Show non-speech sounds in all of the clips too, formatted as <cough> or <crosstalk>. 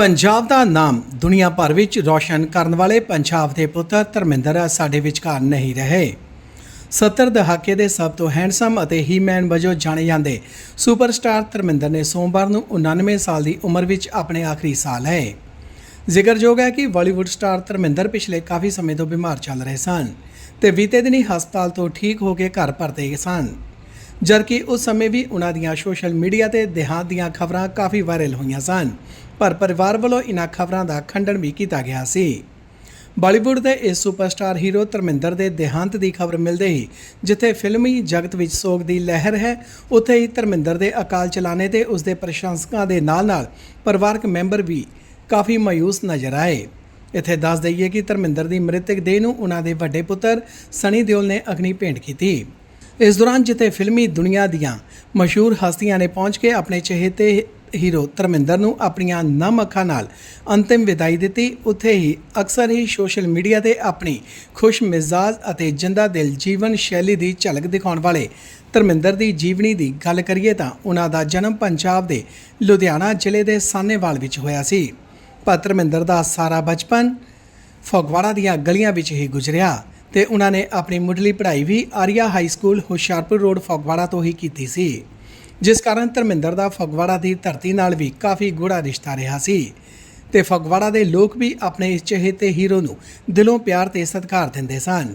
ਪੰਜਾਬ ਦਾ ਨਾਮ ਦੁਨੀਆ ਭਰ ਵਿੱਚ ਰੌਸ਼ਨ ਕਰਨ ਵਾਲੇ ਪੰਜਾਬ ਦੇ ਪੁੱਤਰ ਧਰਮਿੰਦਰ ਸਾਡੇ ਵਿਚਕਾਰ ਨਹੀਂ ਰਹੇ। 70 ਦਹਾਕੇ ਦੇ ਸਭ ਤੋਂ ਹੈਂਡਸਮ ਅਤੇ ਹੀਮੈਨ ਵਜੋਂ ਜਾਣੇ ਜਾਂਦੇ ਸੁਪਰਸਟਾਰ ਧਰਮਿੰਦਰ ਨੇ ਸੋਮਵਾਰ ਨੂੰ 99 ਸਾਲ ਦੀ ਉਮਰ ਵਿੱਚ ਆਪਣੇ ਆਖਰੀ ਸਾਹ ਲਏ। ਜ਼ਿਕਰਯੋਗ ਹੈ ਕਿ ਬਾਲੀਵੁੱਡ ਸਟਾਰ ਧਰਮਿੰਦਰ ਪਿਛਲੇ ਕਾਫੀ ਸਮੇਂ ਤੋਂ ਬਿਮਾਰ ਚੱਲ ਰਹੇ ਸਨ ਤੇ ਬੀਤੇ ਦਿਨੀ ਹਸਪਤਾਲ ਤੋਂ ਠੀਕ ਹੋ ਕੇ ਘਰ ਪਰਤੇ ਸਨ। ਜਦਕਿ ਉਸ ਸਮੇਂ ਵੀ ਉਹਨਾਂ ਦੀਆਂ ਸੋਸ਼ਲ ਮੀਡੀਆ ਤੇ ਦੇਹਾਂਤ ਦੀਆਂ ਖਬਰਾਂ ਕਾਫੀ ਵਾਇਰਲ ਹੋਈਆਂ ਸਨ। ਪਰ ਪਰਿਵਾਰ ਵੱਲੋਂ ਇਨ੍ਹਾਂ ਖਬਰਾਂ ਦਾ ਖੰਡਨ ਵੀ ਕੀਤਾ ਗਿਆ ਸੀ। ਬਾਲੀਵੁੱਡ ਦੇ ਇਸ ਸੁਪਰਸਟਾਰ ਹੀਰੋ ਧਰਮਿੰਦਰ ਦੇ ਦੇਹਾਂਤ ਦੀ ਖਬਰ ਮਿਲਦੇ ਹੀ ਜਿੱਥੇ ਫਿਲਮੀ ਜਗਤ ਵਿੱਚ ਸੋਗ ਦੀ ਲਹਿਰ ਹੈ, ਉੱਥੇ ਹੀ ਧਰਮਿੰਦਰ ਦੇ ਅਕਾਲ ਚਲਾਣੇ ਤੇ ਉਸ ਦੇ ਪ੍ਰਸ਼ੰਸਕਾਂ ਦੇ ਨਾਲ-ਨਾਲ ਪਰਿਵਾਰਕ ਮੈਂਬਰ ਵੀ ਕਾਫੀ ਮਾਯੂਸ ਨਜ਼ਰ ਆਏ। ਇੱਥੇ ਦੱਸ ਦਈਏ ਕਿ ਧਰਮਿੰਦਰ ਦੀ ਮ੍ਰਿਤਕ ਦੇਹ ਨੂੰ ਉਹਨਾਂ ਦੇ ਵੱਡੇ ਪੁੱਤਰ ਸਨੀ ਦਿਓਲ ਨੇ ਅਗਨੀ ਭੇਂਟ ਕੀਤੀ। ਇਸ ਦੌਰਾਨ ਜਿੱਥੇ ਫਿਲਮੀ ਦੁਨੀਆ ਦੀਆਂ ਮਸ਼ਹੂਰ ਹਸਤੀਆਂ ਨੇ ਪਹੁੰਚ ਕੇ ਆਪਣੇ ਚਹੇਤੇ ਹੀਰੋ ਧਰਮਿੰਦਰ ਨੂੰ ਆਪਣੀਆਂ ਨਮ ਅੱਖਾਂ ਨਾਲ ਅੰਤਿਮ ਵਿਦਾਈ ਦਿੱਤੀ। ਉੱਥੇ ਹੀ ਅਕਸਰ ਹੀ ਸੋਸ਼ਲ ਮੀਡੀਆ ਤੇ ਆਪਣੀ ਖੁਸ਼ ਮਿਜ਼ਾਜ ਅਤੇ ਜਿੰਦਾ ਦਿਲ ਜੀਵਨ ਸ਼ੈਲੀ ਦੀ ਝਲਕ ਦਿਖਾਉਣ ਵਾਲੇ ਧਰਮਿੰਦਰ ਦੀ ਜੀਵਨੀ ਦੀ ਗੱਲ ਕਰੀਏ ਤਾਂ ਉਹਨਾਂ ਦਾ ਜਨਮ ਪੰਜਾਬ ਦੇ ਲੁਧਿਆਣਾ ਜ਼ਿਲ੍ਹੇ ਦੇ ਸਾਨੇਵਾਲ ਵਿੱਚ ਹੋਇਆ ਸੀ। ਪਰ ਧਰਮਿੰਦਰ ਦਾ ਸਾਰਾ ਬਚਪਨ ਫਗਵਾੜਾ ਦੀਆਂ ਗਲੀਆਂ ਵਿੱਚ ਹੀ ਗੁਜ਼ਰਿਆ ਤੇ ਉਹਨਾਂ ਨੇ ਆਪਣੀ ਮੁੱਢਲੀ ਪੜ੍ਹਾਈ ਵੀ Arya high school Hoshiarpur road Phagwara ਤੋਂ ਹੀ ਕੀਤੀ ਸੀ। ਜਿਸ ਕਾਰਨ ਧਰਮਿੰਦਰ ਦਾ ਫਗਵਾੜਾ ਦੀ ਧਰਤੀ ਨਾਲ ਵੀ ਕਾਫੀ ਗੂੜਾ ਰਿਸ਼ਤਾ ਰਿਹਾ ਸੀ। ਤੇ ਫਗਵਾੜਾ ਦੇ ਲੋਕ ਵੀ ਆਪਣੇ ਇਸ ਚਹੇਤੇ ਹੀਰੋ ਨੂੰ ਦਿਲੋਂ ਪਿਆਰ ਤੇ ਸਤਿਕਾਰ ਦਿੰਦੇ ਸਨ।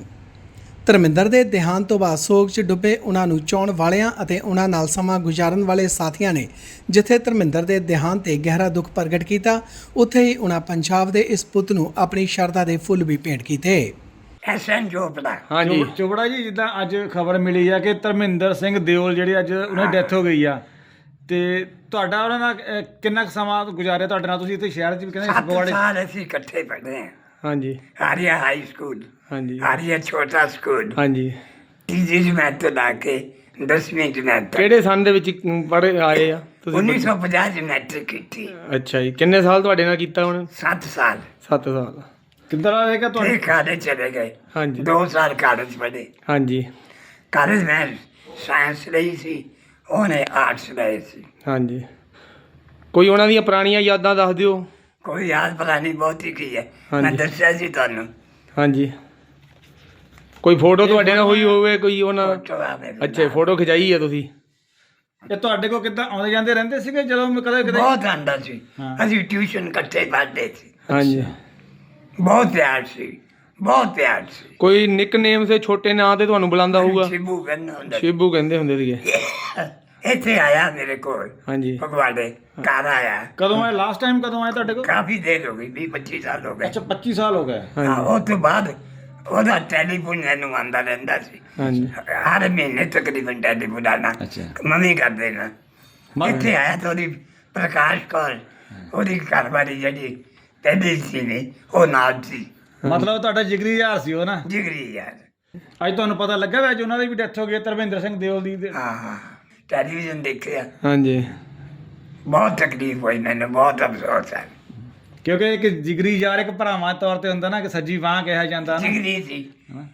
ਧਰਮਿੰਦਰ ਦੇ ਦੇਹਾਂਤ ਤੋਂ ਬਾਅਦ ਸੋਗ 'ਚ ਡੁੱਬੇ ਉਹਨਾਂ ਨੂੰ ਚਾਉਣ ਵਾਲਿਆਂ ਅਤੇ ਉਹਨਾਂ ਨਾਲ ਸਮਾਂ ਗੁਜ਼ਾਰਨ ਵਾਲੇ ਸਾਥੀਆਂ ਨੇ ਜਿੱਥੇ ਧਰਮਿੰਦਰ ਦੇ ਦੇਹਾਂਤ ਤੇ ਗਹਿਰਾ ਦੁੱਖ ਪ੍ਰਗਟ ਕੀਤਾ, ਉੱਥੇ ਹੀ ਉਹਨਾਂ ਪੰਜਾਬ ਦੇ ਇਸ ਪੁੱਤ ਨੂੰ ਆਪਣੀ ਸ਼ਰਧਾ ਦੇ ਫੁੱਲ ਵੀ ਭੇਂਟ ਕੀਤੇ। ਐਸਐਨ ਚੋਪੜਾ ਹਾਂਜੀ। ਚੋਪੜਾ ਜੀ ਜਿੱਦਾਂ ਅੱਜ ਖਬਰ ਮਿਲੀ ਆ ਕਿ ਧਰਮਿੰਦਰ ਸਿੰਘ ਦਿਓਲ ਜਿਹੜੇ ਅੱਜ ਉਹਨਾਂ ਦੀ ਡੈਥ ਹੋ ਗਈ ਆ। ਤੇ ਤੁਹਾਡਾ ਉਹਨਾਂ ਨਾਲ ਅਹ, ਕਿੰਨਾ ਕੁ ਸਮਾਂ ਗੁਜ਼ਾਰਿਆ ਤੁਹਾਡੇ ਨਾਲ? ਤੁਸੀਂ ਇੱਥੇ ਸ਼ਹਿਰ 'ਚ ਵੀ ਕਹਿੰਦੇ ਸੱਤ ਫਗਵਾੜੇ ਸਾਲ ਅਸੀਂ ਇਕੱਠੇ ਪੜ੍ਹੇ ਹਾਂ। ਹਾਂਜੀ। ਆਰੀਆ ਹਾਈ ਸਕੂਲ ਹਾਂਜੀ। ਆਰੀਆ ਛੋਟਾ ਸਕੂਲ। ਹਾਂਜੀ। ਤੀਜੀ ਜਮਾਤ ਤੋਂ ਲਾ ਕੇ 10ਵੀਂ ਜਮਾਤ ਤੱਕ। ਕਿਹੜੇ ਸੰਨ ਦੇ ਵਿੱਚ ਪੜ੍ਹੇ ਆਏ ਆ? ਤੁਸੀਂ 1950 ਚ ਮੈਟ੍ਰਿਕ ਕੀਤੀ। ਅੱਛਾ ਜੀ। ਕਿੰਨੇ ਸਾਲ ਤੁਹਾਡੇ ਨਾਲ ਕੀਤਾ ਹੁਣ 7 ਸਾਲ। 7 ਸਾਲ। ਰਹੇਗਾ ਫਿਰ ਤੁਹਾਨੂੰ ਕਾਲਜ ਚਲੇ ਗਏ। ਹਾਂਜੀ। 2 ਸਾਲ ਕਾਲਜ ਪੜ੍ਹੇ ਹਾਂਜੀ। ਕਾਲਜ ਮੈਂ ਸਾਇੰਸ ਲਈ ਸੀ ਉਹਨੇ ਆਰਟਸ ਲਈ ਸੀ। ਹਾਂਜੀ। ਕੋਈ ਉਹਨਾਂ ਦੀਆਂ ਪੁਰਾਣੀਆਂ ਯਾਦਾਂ ਦੱਸ ਦਿਓ? ਕੋਈ ਯਾਦ ਨਹੀਂ ਬਹੁਤੀ ਕੀ ਹੈ। ਮੈਂ ਹਾਂਜੀ। ਦੱਸਿਆ ਸੀ ਤੁਹਾਨੂੰ। ਹਾਂਜੀ। ਕੋਈ ਫੋਟੋ ਤੁਹਾਡੇ ਨਾਲ ਹੋਈ ਹੋਵੇ ਕੋਈ ਉਹਨਾਂ ਫੋਟੋ ਅੱਛਾ। ਫੋਟੋ ਖਿਚਾਈ ਆ ਤੁਸੀਂ? ਇਹ ਤੁਹਾਡੇ ਕੋਲ ਕਿੱਦਾਂ ਆਉਂਦੇ ਜਾਂਦੇ ਰਹਿੰਦੇ ਸੀਗੇ ਜਦੋਂ ਮੈਂ ਕਦੇ ਕਦੇ? ਬਹੁਤ ਆਂਦਾ ਸੀ। ਹਾਂ। ਅਸੀਂ ਟਿਊਸ਼ਨ ਇਕੱਠੇ ਪੜ੍ਹਦੇ ਸੀ। ਹਾਂਜੀ। ਬਹੁਤ ਪਿਆਰ ਸੀ ਬਹੁਤ ਪਿਆਰ ਸੀ। ਕੋਈ ਨਿਕਨੇਮ ਸੇ ਛੋਟੇ ਨਾਂ ਤੇ ਤੁਹਾਨੂੰ ਬੁਲਾਉਂਦਾ ਹੋਊਗਾ? ਸ਼ਿਬੂ ਕਹਿੰਦਾ ਹੁੰਦਾ ਸੀ। ਸ਼ਿਬੂ ਕਹਿੰਦੇ ਹੁੰਦੇ ਸੀਗੇ। <laughs> ਇੱਥੇ ਆਇਆ ਮੇਰੇ ਕੋਲ। ਹਾਂਜੀ। ਫਗਵਾੜੇ ਘਰ ਆਇਆ। ਕਦੋਂ ਆਏ ਲਾਸਟ ਟਾਈਮ ਕਦੋਂ ਆਏ ਤੁਹਾਡੇ ਕੋਲ? ਕਾਫੀ ਦੇਰ ਹੋ ਗਈ 20 25 ਸਾਲ ਹੋ ਗਏ। ਅੱਛਾ 25 ਸਾਲ ਹੋ ਗਏ। ਹਾਂ ਹਾਂਜੀ ਉਹ ਤੋਂ ਬਾਅਦ ਉਹਦਾ ਟੈਲੀਫੋਨ ਮੈਨੂੰ ਆਂਦਾ ਰਹਿੰਦਾ ਸੀ। ਹਾਂਜੀ। ਹਰ ਮਹੀਨੇ ਤਕਰੀਬਨ ਟੈਲੀਫੋਨ ਆਣਾ ਮੰਮੀ ਕਰ ਦੇਣਾ। ਇੱਥੇ ਆਇਆ ਤਾਂ ਉਹਦੀ ਪ੍ਰਕਾਸ਼ ਕੌਰ ਉਹਦੀ ਘਰਵਾਲੀ ਜਿਹੜੀ ਪਹਿਲੀ ਸੀ ਨੇ ਉਹ ਨਾਲ ਸੀ ਮਤਲਬ ਤੁਹਾਡਾ ਜਿਗਰੀ ਯਾਰ ਸੀ ਉਹ ਨਾ? ਜਿਗਰੀ ਯਾਰ। ਅੱਜ ਤੁਹਾਨੂੰ ਪਤਾ ਲੱਗਾ ਵੀ ਅੱਜ ਉਹਨਾਂ ਦੀ ਵੀ ਡੈਥ ਹੋ ਗਈ ਹੈ, ਧਰਮਿੰਦਰ ਸਿੰਘ ਦਿਓਲ ਦੀ ਤੇ- ਹਾਂ ਹਾਂ। ਟੈਲੀਵਿਜ਼ਨ ਦੇਖਿਆ। ਹਾਂਜੀ। ਬਹੁਤ ਤਕਲੀਫ ਹੋਈ ਮੈਨੂੰ ਬਹੁਤ ਅਫਸੋਸ ਹੈ। ਕਿਉਂਕਿ ਇੱਕ ਜਿਗਰੀ ਯਾਰ ਇੱਕ ਭਰਾਵਾਂ ਦੇ ਤੌਰ ਤੇ ਹੁੰਦਾ ਨਾ ਕਿ ਸੱਜੀ ਬਾਹ ਕਿਹਾ ਜਾਂਦਾ ਨਾ। ਜਿਗਰੀ ਸੀ। ਹਨਾ।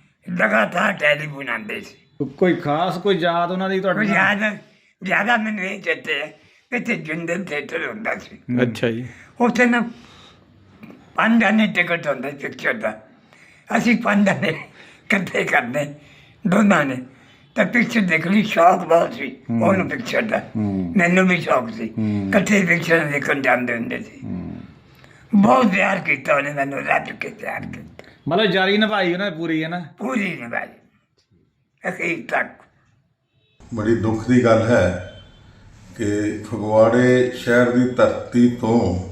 ਲਗਾਤਾਰ ਟੈਲੀਫੋਨ ਆਉਂਦੇ ਸੀ। ਕੋਈ ਖਾਸ ਕੋਈ ਯਾਦ ਉਹਨਾਂ ਦੀ ਤੁਹਾਡੇ? ਯਾਦ ਜ਼ਿਆਦਾ ਮੈਨੂੰ ਇਹ ਚੇਤੇ ਹੈ ਇੱਥੇ ਜਿੰਦਲ ਥੀਏਟਰ ਹੁੰਦਾ ਸੀ। ਅੱਛਾ ਜੀ। ਉੱਥੇ ਨਾ ਪੰਜ ਆਨੇ ਟਿਕਟ ਹੁੰਦਾ ਪਿਕਚਰ ਦਾ। ਅਸੀਂ ਪੰਜ ਆਨੇ ਇਕੱਠੇ ਕਰਨੇ ਦੋਨਾਂ ਨੇ। ਤਾਂ ਪਿਕਚਰ ਦੇਖਣੀ ਸ਼ੌਕ ਬਹੁਤ ਸੀ ਉਹਨੂੰ ਪਿਕਚਰ ਦਾ। ਮੈਨੂੰ ਵੀ ਸ਼ੌਕ ਸੀ। ਇਕੱਠੇ ਪਿਕਚਰ ਦੇਖਣ ਜਾਂਦੇ ਹੁੰਦੇ ਸੀ। ਬਹੁਤ ਪਿਆਰ ਕੀਤਾ ਉਹਨੇ ਮੈਨੂੰ ਰੱਜ ਕੇ ਪਿਆਰ ਕੀਤਾ। ਮਤਲਬ ਜਾਰੀ ਨਿਭਾਈ ਉਹਨਾਂ ਪੂਰੀ ਹੈ ਨਾ? ਪੂਰੀ ਨਿਭਾਈ। ਅਖੀਰ ਤੱਕ। ਬੜੀ ਦੁੱਖ ਦੀ ਗੱਲ ਹੈ ਕਿ ਫਗਵਾੜੇ ਸ਼ਹਿਰ ਦੀ ਧਰਤੀ ਤੋਂ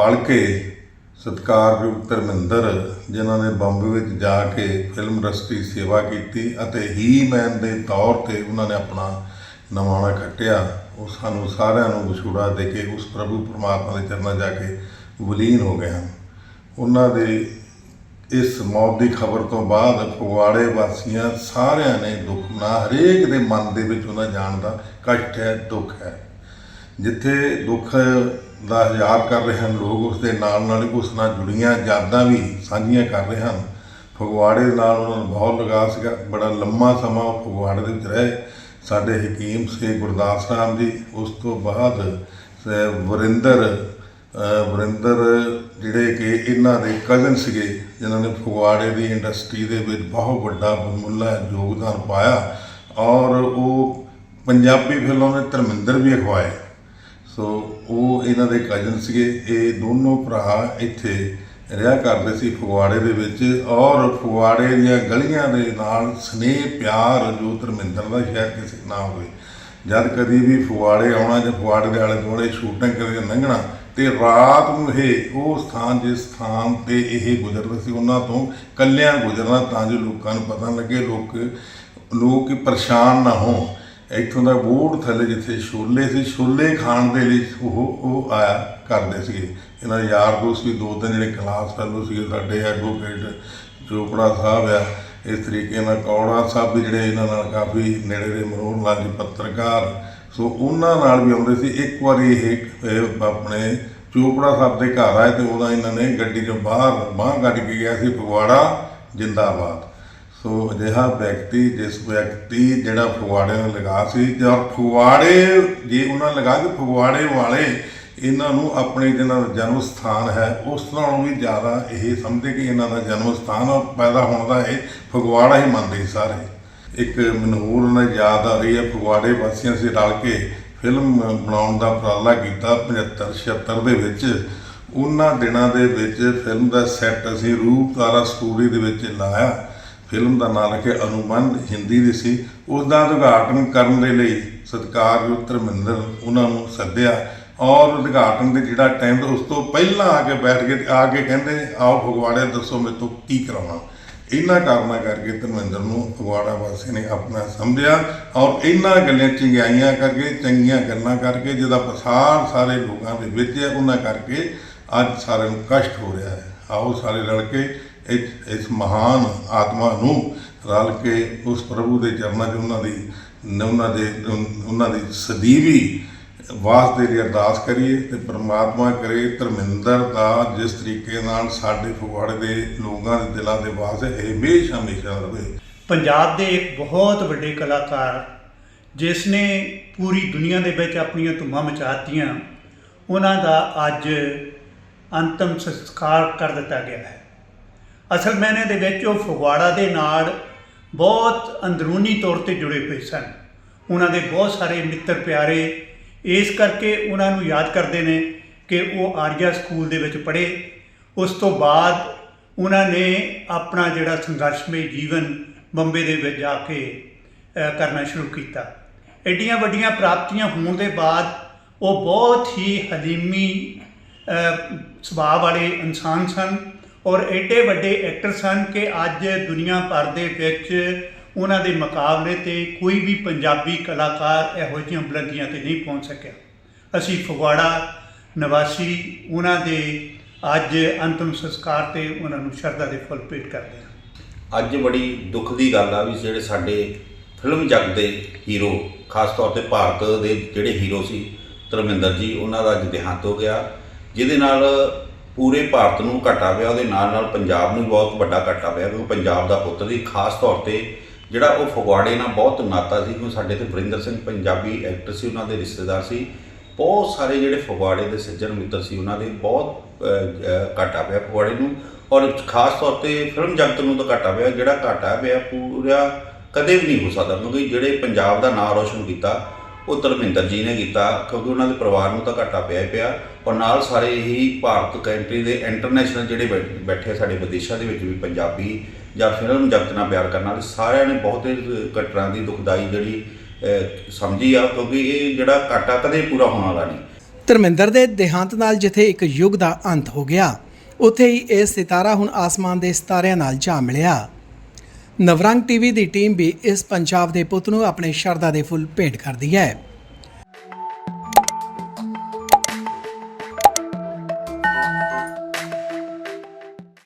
ਪੜ ਕੇ ਸਤਿਕਾਰਯੋਗ ਧਰਮਿੰਦਰ, ਜਿਨ੍ਹਾਂ ਨੇ ਬੰਬੇ ਵਿੱਚ ਜਾ ਕੇ ਫਿਲਮ ਇੰਡਸਟਰੀ ਸੇਵਾ ਕੀਤੀ ਅਤੇ ਹੀ ਮੈਨ ਦੇ ਤੌਰ ਤੇ ਉਹਨਾਂ ਨੇ ਆਪਣਾ ਨਵਾਣਾ ਖੱਟਿਆ ਉਹ ਸਾਨੂੰ ਸਾਰਿਆਂ ਨੂੰ ਵਿਛੋੜਾ ਦੇ ਕੇ ਉਸ ਪ੍ਰਭੂ ਪਰਮਾਤਮਾ ਦੇ ਚਰਨਾਂ ਜਾ ਕੇ ਵਿਲੀਨ ਹੋ ਗਏ ਹਨ। ਉਹਨਾਂ ਦੇ ਇਸ ਮੌਤ ਦੀ ਖਬਰ ਤੋਂ ਬਾਅਦ ਫਗਵਾੜੇ ਵਾਸੀਆਂ ਸਾਰਿਆਂ ਨੇ ਦੁੱਖ ਮਨਾ ਹਰੇਕ ਦੇ ਮਨ ਦੇ ਵਿੱਚ ਉਹਨਾਂ ਜਾਣ ਦਾ ਕਸ਼ਟ ਹੈ, ਦੁੱਖ ਹੈ। ਜਿੱਥੇ ਦੁੱਖ ਦਾ ਹਜ਼ਾਰ ਕਰ ਰਹੇ ਹਨ, ਲੋਕ ਉਸ ਦੇ ਨਾਲ ਨਾਲ ਉਸ ਨਾਲ ਜੁੜੀਆਂ ਯਾਦਾਂ ਵੀ ਸਾਂਝੀਆਂ ਕਰ ਰਹੇ ਹਨ। ਫਗਵਾੜੇ ਨਾਲ ਉਹਨਾਂ ਨੂੰ ਬਹੁਤ ਲਗਾਅ ਸੀਗਾ। ਬੜਾ ਲੰਮਾ ਸਮਾਂ ਉਹ ਫਗਵਾੜੇ ਦੇ ਵਿੱਚ ਰਹੇ। ਸਾਡੇ ਹਕੀਮ ਸੇ ਗੁਰਦਾਸ ਰਾਮ ਜੀ, ਉਸ ਤੋਂ ਬਾਅਦ ਵਰਿੰਦਰ ਵਰਿੰਦਰ ਜਿਹੜੇ ਕਿ ਇਹਨਾਂ ਦੇ ਕਜ਼ਨ ਸੀਗੇ, ਜਿਨ੍ਹਾਂ ਨੇ ਫਗਵਾੜੇ ਦੀ ਇੰਡਸਟਰੀ ਦੇ ਵਿੱਚ ਬਹੁਤ ਵੱਡਾ ਬਹੁਮੁੱਲਾ ਯੋਗਦਾਨ ਪਾਇਆ ਔਰ ਉਹ ਪੰਜਾਬੀ ਫਿਲਮਾਂ ਨੇ ਧਰਮਿੰਦਰ ਵੀ ਅਖਵਾਏ। ਸੋ ਉਹ ਇਹਨਾਂ ਦੇ ਕਜ਼ਨ ਸੀਗੇ, ਇਹ ਦੋਨੋਂ ਭਰਾ ਇੱਥੇ ਰਿਹਾ ਕਰਦੇ ਸੀ ਫਗਵਾੜੇ ਦੇ ਵਿੱਚ ਔਰ ਫਗਵਾੜੇ ਦੀਆਂ ਗਲੀਆਂ ਦੇ ਨਾਲ ਸਨੇਹ ਪਿਆਰ ਜੋ ਧਰਮਿੰਦਰ ਦਾ ਸ਼ਾਇਦ ਕਿਸੇ ਨਾ ਹੋਵੇ ਜਦ ਕਦੀ ਵੀ ਫਗਵਾੜੇ ਆਉਣਾ ਜਾਂ ਫਗਵਾੜੇ ਦੇ ਆਲੇ ਦੁਆਲੇ ਸ਼ੂਟਿੰਗ ਕਰਕੇ ਲੰਘਣਾ ਤੇ ਰਾਤ ਨੂੰ ਇਹ ਉਹ ਸਥਾਨ ਜਿਸ ਸਥਾਨ ਤੇ ਇਹ ਗੁਜ਼ਰਦੇ ਸੀ, ਉਹਨਾਂ ਤੋਂ ਕੱਲਿਆਂ ਗੁਜ਼ਰਨਾ ਤਾਂ ਜੋ ਲੋਕਾਂ ਨੂੰ ਪਤਾ ਲੱਗੇ, ਲੋਕ ਲੋਕ ਪਰੇਸ਼ਾਨ ਨਾ ਹੋਣ। ਇੱਥੋਂ ਦਾ ਬੋਰਡ ਥੱਲੇ ਜਿੱਥੇ ਛੋਲੇ ਸੀ, ਛੋਲੇ ਖਾਣ ਦੇ ਲਈ ਉਹ ਉਹ ਆਇਆ, ਕਰਦੇ ਸੀਗੇ। ਇਹਨਾਂ ਦੇ ਯਾਰ ਦੋਸਤ ਵੀ ਦੋ ਤਿੰਨ ਜਿਹੜੇ ਕਲਾਸ ਫੈਲੋ ਸੀਗੇ, ਸਾਡੇ ਐਡਵੋਕੇਟ ਚੋਪੜਾ ਸਾਹਿਬ ਆ, ਇਸ ਤਰੀਕੇ ਨਾਲ ਕੌੜਾ ਸਾਹਿਬ ਵੀ ਜਿਹੜੇ ਇਹਨਾਂ ਨਾਲ ਕਾਫੀ ਨੇੜੇ ਦੇ ਮਰੋੜ ਲਾਲ ਜੀ ਪੱਤਰਕਾਰ। ਸੋ ਉਹਨਾਂ ਨਾਲ ਵੀ ਆਉਂਦੇ ਸੀ। ਇੱਕ ਵਾਰੀ ਇਹ ਆਪਣੇ ਚੋਪੜਾ ਸਾਹਿਬ ਦੇ ਘਰ ਆਏ ਤੇ ਉਹਦਾ ਇਹਨਾਂ ਨੇ ਗੱਡੀ ਚੋਂ ਬਾਹਰ ਬਾਹਰ ਕੱਢ ਕੇ ਗਿਆ ਸੀ ਫਗਵਾੜਾ, ਜਿੰਦਾਬਾਦ। ਸੋ ਅਜਿਹਾ ਵਿਅਕਤੀ, ਜਿਸ ਵਿਅਕਤੀ ਜਿਹੜਾ ਫਗਵਾੜੇ ਨਾਲ ਲਗਾ ਸੀ, ਜਾਂ ਫਗਵਾੜੇ, ਜੇ ਉਹਨਾਂ ਲਗਾ ਕੇ ਫਗਵਾੜੇ ਵਾਲੇ ਇਹਨਾਂ ਨੂੰ ਆਪਣੇ ਜਿਹਨਾਂ ਦਾ ਜਨਮ ਸਥਾਨ ਹੈ, ਉਸ ਨਾਲੋਂ ਵੀ ਜ਼ਿਆਦਾ ਇਹ ਸਮਝਦੇ ਕਿ ਇਹਨਾਂ ਦਾ ਜਨਮ ਸਥਾਨ ਪੈਦਾ ਹੋਣ ਦਾ ਇਹ ਫਗਵਾੜਾ ਹੀ ਮੰਨਦੇ ਸੀ ਸਾਰੇ। ਇੱਕ ਮਨਹੂਰ ਨਾਲ ਯਾਦ ਆ ਰਹੀ ਹੈ, ਫਗਵਾੜੇ ਵਾਸੀਆਂ ਸੀ ਰਲ ਕੇ ਫਿਲਮ ਬਣਾਉਣ ਦਾ ਉਪਰਾਲਾ ਕੀਤਾ 75 76 ਦੇ ਵਿੱਚ। ਉਹਨਾਂ ਦਿਨਾਂ ਦੇ ਵਿੱਚ ਫਿਲਮ ਦਾ ਸੈੱਟ ਅਸੀਂ ਰੂਪ ਤਾਰਾ ਸਟੂਡੀਓ ਦੇ ਵਿੱਚ ਲਾਇਆ। ਫਿਲਮ ਦਾ ਨਾਮ ਲਿਖਿਆ ਅਨੁਮਨ ਹਿੰਦੀ ਦੀ ਸੀ। ਉਸ ਦਾ ਉਦਘਾਟਨ ਕਰਨ ਦੇ ਲਈ ਸਤਿਕਾਰਯੋਗ ਧਰਮਿੰਦਰ ਉਹਨਾਂ ਨੂੰ ਸੱਦਿਆ ਔਰ ਉਦਘਾਟਨ ਦੇ ਜਿਹੜਾ ਟਾਈਮ ਉਸ ਤੋਂ ਪਹਿਲਾਂ ਆ ਕੇ ਬੈਠ ਕੇ ਆ ਕੇ ਕਹਿੰਦੇ, ਆਓ ਫਗਵਾੜੇ ਦੱਸੋ ਮੇਰੇ ਤੋਂ ਕੀ ਕਰਾਉਣਾ ਇਹਨਾਂ ਕਾਰਨਾਂ ਕਰਕੇ ਧਰਮਿੰਦਰ ਨੂੰ ਫਗਵਾੜਾ ਵਾਸੀ ਨੇ ਆਪਣਾ ਸਮਝਿਆ ਔਰ ਇਹਨਾਂ ਗੱਲਾਂ ਚੰਗਿਆਈਆਂ ਕਰਕੇ, ਚੰਗੀਆਂ ਗੱਲਾਂ ਕਰਕੇ, ਜਿਹਦਾ ਪਸਾਰ ਸਾਰੇ ਲੋਕਾਂ ਦੇ ਵਿੱਚ ਹੈ, ਉਹਨਾਂ ਕਰਕੇ ਅੱਜ ਸਾਰਿਆਂ ਨੂੰ ਕਸ਼ਟ ਹੋ ਰਿਹਾ ਹੈ। ਆਓ ਸਾਰੇ ਰਲ ਕੇ ਇਸ ਇਸ ਮਹਾਨ ਆਤਮਾ ਨੂੰ ਰਲ ਕੇ ਉਸ ਪ੍ਰਭੂ ਦੇ ਚਰਨਾਂ 'ਚ ਉਹਨਾਂ ਦੀ, ਉਹਨਾਂ ਦੇ, ਉਹਨਾਂ ਦੀ ਸਦੀਵੀ ਵਾਸਤੇ ਲਈ ਅਰਦਾਸ ਕਰੀਏ ਤੇ ਪ੍ਰਮਾਤਮਾ ਕਰੇ ਧਰਮਿੰਦਰ ਦਾ ਜਿਸ ਤਰੀਕੇ ਨਾਲ ਸਾਡੇ ਫਗਵਾੜੇ ਦੇ ਲੋਕਾਂ ਦੇ ਦਿਲਾਂ ਦੇ ਵਾਸਤੇ ਇਹ ਹਮੇਸ਼ਾ ਹਮੇਸ਼ਾ ਰਹੇ ਪੰਜਾਬ ਦੇ ਇੱਕ ਬਹੁਤ ਵੱਡੇ ਕਲਾਕਾਰ, ਜਿਸ ਨੇ ਪੂਰੀ ਦੁਨੀਆ ਦੇ ਵਿੱਚ ਆਪਣੀਆਂ ਧੁੰਮਾਂ ਮਚਾਤੀਆਂ ਉਹਨਾਂ ਦਾ ਅੱਜ ਅੰਤਮ ਸੰਸਕਾਰ ਕਰ ਦਿੱਤਾ ਗਿਆ ਹੈ। ਅਸਲ ਮੈਨੇ ਦੇ ਵਿੱਚ ਉਹ ਫਗਵਾੜਾ ਦੇ ਨਾਲ ਬਹੁਤ ਅੰਦਰੂਨੀ ਤੌਰ ਤੇ ਜੁੜੇ ਹੋਏ ਸਨ। ਉਹਨਾਂ ਦੇ ਬਹੁਤ ਸਾਰੇ ਮਿੱਤਰ ਪਿਆਰੇ ਇਸ ਕਰਕੇ ਉਹਨਾਂ ਨੂੰ ਯਾਦ ਕਰਦੇ ਨੇ ਕਿ ਉਹ ਆਰੀਆ ਸਕੂਲ ਦੇ ਵਿੱਚ ਪੜ੍ਹੇ। ਉਸ ਤੋਂ ਬਾਅਦ ਉਹਨਾਂ ਨੇ ਆਪਣਾ ਜਿਹੜਾ ਸੰਘਰਸ਼ਮਈ ਜੀਵਨ ਬੰਬੇ ਦੇ ਵਿੱਚ ਜਾ ਕੇ ਕਰਨਾ ਸ਼ੁਰੂ ਕੀਤਾ। ਐਡੀਆਂ ਵੱਡੀਆਂ ਪ੍ਰਾਪਤੀਆਂ ਹੋਣ ਦੇ ਬਾਅਦ ਉਹ ਬਹੁਤ ਹੀ ਹਲੀਮੀ ਸੁਭਾਅ ਵਾਲੇ ਇਨਸਾਨ ਸਨ। ਔਰ ਐਡੇ ਵੱਡੇ ਐਕਟਰ ਸਨ ਕਿ ਅੱਜ ਦੁਨੀਆ ਭਰ ਦੇ ਵਿੱਚ ਉਹਨਾਂ ਦੇ ਮੁਕਾਬਲੇ ਤੇ ਕੋਈ ਵੀ ਪੰਜਾਬੀ ਕਲਾਕਾਰ ਇਹੋ ਜਿਹੀਆਂ ਬੁਲੰਦੀਆਂ ਤੇ ਨਹੀਂ ਪਹੁੰਚ ਸਕਿਆ। ਅਸੀਂ ਫਗਵਾੜਾ, ਨਿਵਾਸੀ, ਉਹਨਾਂ ਦੇ ਅੱਜ ਅੰਤਮ ਸੰਸਕਾਰ ਤੇ ਉਹਨਾਂ ਨੂੰ ਸ਼ਰਧਾ ਦੇ ਫੁੱਲ ਭੇਟ ਕਰਦੇ ਹਾਂ। ਅੱਜ ਬੜੀ ਦੁੱਖ ਦੀ ਗੱਲ ਆ ਵੀ ਜਿਹੜੇ ਸਾਡੇ ਫਿਲਮ ਜਗਤ ਦੇ ਹੀਰੋ, ਖਾਸ ਤੌਰ ਤੇ ਭਾਰਤ ਦੇ ਜਿਹੜੇ ਹੀਰੋ ਸੀ ਧਰਮਿੰਦਰ ਜੀ, ਉਹਨਾਂ ਦਾ ਅੱਜ ਦੇਹਾਂਤ ਹੋ ਗਿਆ। ਜਿਹਦੇ ਨਾਲ ਪੂਰੇ ਭਾਰਤ ਨੂੰ ਘਾਟਾ ਪਿਆ, ਉਹਦੇ ਨਾਲ ਨਾਲ ਪੰਜਾਬ ਨੂੰ ਵੀ ਬਹੁਤ ਵੱਡਾ ਘਾਟਾ ਪਿਆ, ਕਿਉਂਕਿ ਪੰਜਾਬ ਦਾ ਪੁੱਤਰ ਸੀ। ਖਾਸ ਤੌਰ ਤੇ ਜਿਹੜਾ ਉਹ ਫਗਵਾੜੇ ਨਾਲ ਬਹੁਤ ਨਾਤਾ ਸੀ, ਕਿਉਂਕਿ ਸਾਡੇ ਤੇ ਵਰਿੰਦਰ ਸਿੰਘ ਪੰਜਾਬੀ ਐਕਟਰ ਸੀ, ਉਹਨਾਂ ਦੇ ਰਿਸ਼ਤੇਦਾਰ ਸੀ। ਬਹੁਤ ਸਾਰੇ ਜਿਹੜੇ ਫਗਵਾੜੇ ਦੇ ਸੱਜਣ ਮਿੱਤਰ ਸੀ, ਉਹਨਾਂ ਦੇ ਬਹੁਤ ਘਾਟਾ ਪਿਆ ਫਗਵਾੜੇ ਨੂੰ। ਔਰ ਖਾਸ ਤੌਰ ਤੇ ਫਿਲਮ ਜਗਤ ਨੂੰ ਤਾਂ ਘਾਟਾ ਪਿਆ, ਜਿਹੜਾ ਘਾਟਾ ਪਿਆ ਪੂਰਾ ਕਦੇ ਵੀ ਨਹੀਂ ਹੋ ਸਕਦਾ, ਕਿਉਂਕਿ ਜਿਹੜੇ ਪੰਜਾਬ ਦਾ ਨਾਮ ਰੋਸ਼ਨ ਕੀਤਾ ਉਹ ਧਰਮਿੰਦਰ ਜੀ ਨੇ ਕੀਤਾ, ਕਿਉਂਕਿ ਉਹਨਾਂ ਦੇ ਪਰਿਵਾਰ ਨੂੰ ਤਾਂ ਘਾਟਾ ਪਿਆ ਹੀ ਪਿਆ। ਔਰ ਨਾਲ ਸਾਰੇ ਹੀ ਭਾਰਤ ਕੰਟਰੀ ਦੇ ਇੰਟਰਨੈਸ਼ਨਲ ਜਿਹੜੇ ਬੈਠੇ ਸਾਡੇ ਵਿਦੇਸ਼ਾਂ ਦੇ ਵਿੱਚ ਵੀ ਪੰਜਾਬੀ ਜਾਂ ਫਿਲਮ ਜਗਤ ਨਾਲ ਪਿਆਰ ਕਰਨ ਵਾਲੇ, ਸਾਰਿਆਂ ਨੇ ਬਹੁਤ ਹੀ ਘਟਨਾ ਦੀ ਦੁਖਦਾਈ ਜਿਹੜੀ ਸਮਝੀ ਆ, ਕਿਉਂਕਿ ਇਹ ਜਿਹੜਾ ਘਾਟਾ ਕਦੇ ਪੂਰਾ ਹੋਣ ਵਾਲਾ ਨਹੀਂ। ਧਰਮਿੰਦਰ ਦੇ ਦੇਹਾਂਤ ਨਾਲ ਜਿੱਥੇ ਇੱਕ ਯੁੱਗ ਦਾ ਅੰਤ ਹੋ ਗਿਆ, ਉੱਥੇ ਹੀ ਇਹ ਸਿਤਾਰਾ ਹੁਣ ਆਸਮਾਨ ਦੇ ਸਿਤਾਰਿਆਂ ਨਾਲ ਜਾ ਮਿਲਿਆ। ਨਵਰੰਗ ਟੀਵੀ ਦੀ ਟੀਮ ਵੀ ਇਸ ਪੰਜਾਬ ਦੇ ਪੁੱਤ ਨੂੰ ਆਪਣੇ ਸ਼ਰਧਾ ਦੇ ਫੁੱਲ ਭੇਟ ਕਰਦੀ ਹੈ।